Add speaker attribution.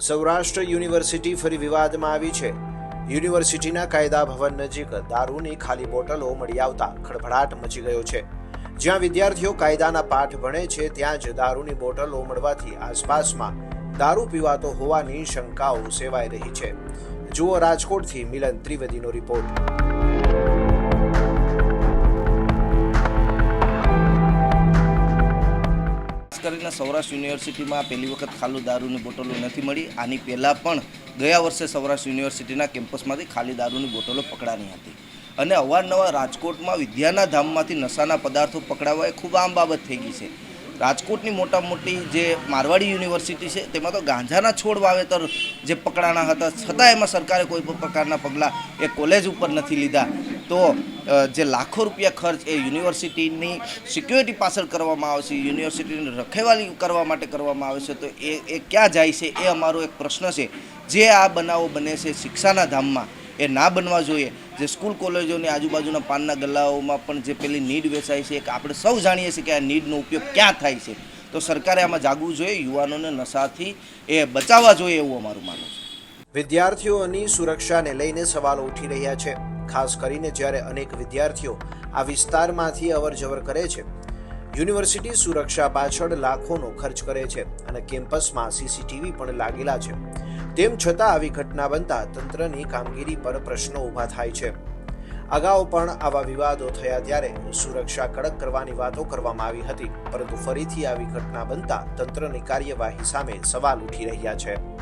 Speaker 1: Saurashtra university ફરી વિવાદમાં આવી છે. યુનિવર્સિટીના કાયદા ભવન નજીક દારૂની ખાલી બોટલો મળી આવતા ખળભળાટ મચી ગયો છે. જ્યાં વિદ્યાર્થીઓ કાયદાના પાઠ ભણે છે, ત્યાં જ દારૂની બોટલો મળવાથી આસપાસમાં દારૂ પીવાતો હોવાની શંકાઓ સેવાઈ રહી છે. જુઓ રાજકોટથી મિલન ત્રિવેદીનો રિપોર્ટ.
Speaker 2: કરીને સૌરાષ્ટ્ર યુનિવર્સિટીમાં પહેલી વખત ખાલી દારૂની બોટલો નથી મળી. આની પહેલાં પણ ગયા વર્ષે સૌરાષ્ટ્ર યુનિવર્સિટીના કેમ્પસમાંથી ખાલી દારૂની બોટલો પકડાની હતી. અને અવારનવાર રાજકોટમાં વિદ્યાના ધામમાંથી નશાના પદાર્થો પકડાવા એ ખૂબ આમ બાબત થઈ ગઈ છે. રાજકોટની મોટા મોટી જે મારવાડી યુનિવર્સિટી છે, તેમાં તો ગાંજાના છોડ વાવેતર જે પકડાણા હતા, છતાં એમાં સરકારે કોઈ પણ પ્રકારના પગલાં એ કોલેજ ઉપર નથી લીધા. તો જે લાખો રૂપિયા ખર્ચ એ યુનિવર્સિટીની સિક્યોરિટી પાછળ કરવામાં આવે છે, યુનિવર્સિટીની રખેવાલી કરવા માટે કરવામાં આવે છે, તો એ એ ક્યાં જાય છે એ અમારો એક પ્રશ્ન છે. જે આ બનાવો બને છે શિક્ષાના ધામમાં, એ ના બનવા જોઈએ. જે સ્કૂલ કોલેજોની આજુબાજુના પાનના ગલ્લાઓમાં પણ જે પેલી નીડ વેચાય છે એક આપણે સૌ જાણીએ છીએ કે આ નીડનો ઉપયોગ ક્યાં થાય છે. તો સરકારે આમાં જાગવું જોઈએ, યુવાનોને નશાથી એ બચાવવા જોઈએ એવું અમારું માનવું છે.
Speaker 1: વિદ્યાર્થીઓની સુરક્ષાને લઈને સવાલો ઉઠી રહ્યા છે. ખાસ કરીને જ્યારે અનેક વિદ્યાર્થીઓ આ વિસ્તારમાંથી અવરજવર કરે છે. યુનિવર્સિટી સુરક્ષા પાછળ લાખોનો ખર્ચ કરે છે અને કેમ્પસમાં સીસીટીવી પણ લાગેલા છે. તેમ છતાં આવી ઘટના બનતા તંત્રની કામગીરી પર પ્રશ્નો ઊભા થાય છે. અગાઉ પણ આવા વિવાદો થયા ત્યારે સુરક્ષા કડક કરવાની વાતો કરવામાં આવી હતી, પરંતુ ફરીથી આવી ઘટના બનતા તંત્રની કાર્યવાહી સામે સવાલ ઉઠી રહ્યા છે.